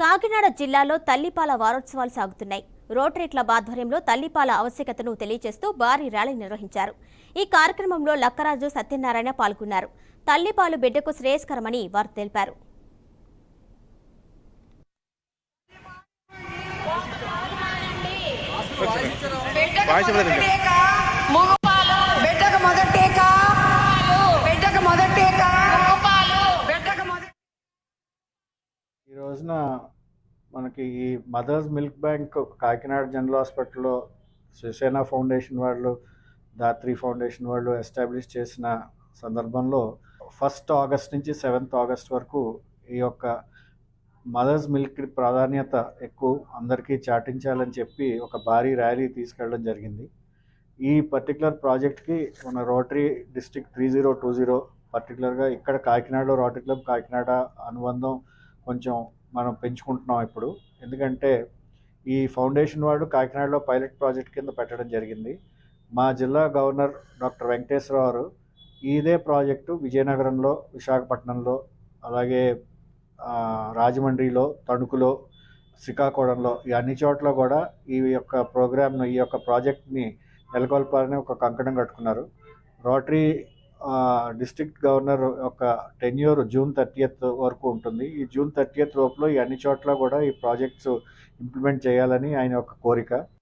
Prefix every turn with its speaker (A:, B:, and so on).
A: కాకినాడ జిల్లాలో తల్లిపాల వారోత్సవాలు సాగుతున్నాయి. రోటరీ క్లబ్ ఆధ్వర్యంలో తల్లిపాల ఆవశ్యకతను తెలియజేస్తూ భారీ ర్యాలీ నిర్వహించారు. ఈ కార్యక్రమంలో లక్కరాజు సత్యనారాయణ పాల్గొన్నారు. తల్లిపాలు బిడ్డకు శ్రేయస్కరమని వారు తెలిపారు.
B: బిడ్డకు మొదటి టీకా బిడ్డకు మొదటి టీకా బిడ్డకు మొదటి
C: ఈ రోజున మనకి ఈ mother's milk bank Kakinada general హాస్పిటల్లో శివసేన ఫౌండేషన్ వాళ్ళు దాత్రి ఫౌండేషన్ వాళ్ళు ఎస్టాబ్లిష్ చేసిన సందర్భంలో ఫస్ట్ ఆగస్ట్ నుంచి సెవెంత్ ఆగస్ట్ వరకు ఈ యొక్క మదర్స్ మిల్క్ ప్రాధాన్యత ఎక్కువ అందరికీ చాటించాలని చెప్పి ఒక భారీ ర్యాలీ తీసుకెళ్ళడం జరిగింది. ఈ పర్టికులర్ ప్రాజెక్ట్కి మన Rotary district three zero two zero పర్టికులర్గా ఇక్కడ కాకినాడలో రోటరీ క్లబ్ కాకినాడ అనుబంధం కొంచెం మనం పెంచుకుంటున్నాం ఇప్పుడు. ఎందుకంటే ఈ ఫౌండేషన్ వాళ్ళు కాకినాడలో పైలట్ ప్రాజెక్ట్ కింద పెట్టడం జరిగింది. మా జిల్లా గవర్నర్ డాక్టర్ వెంకటేశ్వరరావు గారు ఇదే ప్రాజెక్టు విజయనగరంలో విశాఖపట్నంలో అలాగే రాజమండ్రిలో తణుకులో శ్రీకాకుళంలో ఈ అన్ని చోట్ల కూడా ఈ యొక్క ప్రోగ్రామ్ను ఈ యొక్క ప్రాజెక్ట్ని నెలకొల్పాలని ఒక కంకణం కట్టుకున్నారు. రోటరీ డిస్ట్రిక్ట్ గవర్నర్ యొక్క టెన్యూర్ జూన్ థర్టీయత్ వరకు ఉంటుంది. ఈ జూన్ థర్టీయత్ లోపల ఈ అన్ని చోట్ల కూడా ఈ ప్రాజెక్ట్స్ ఇంప్లిమెంట్ చేయాలని ఆయన యొక్క కోరిక.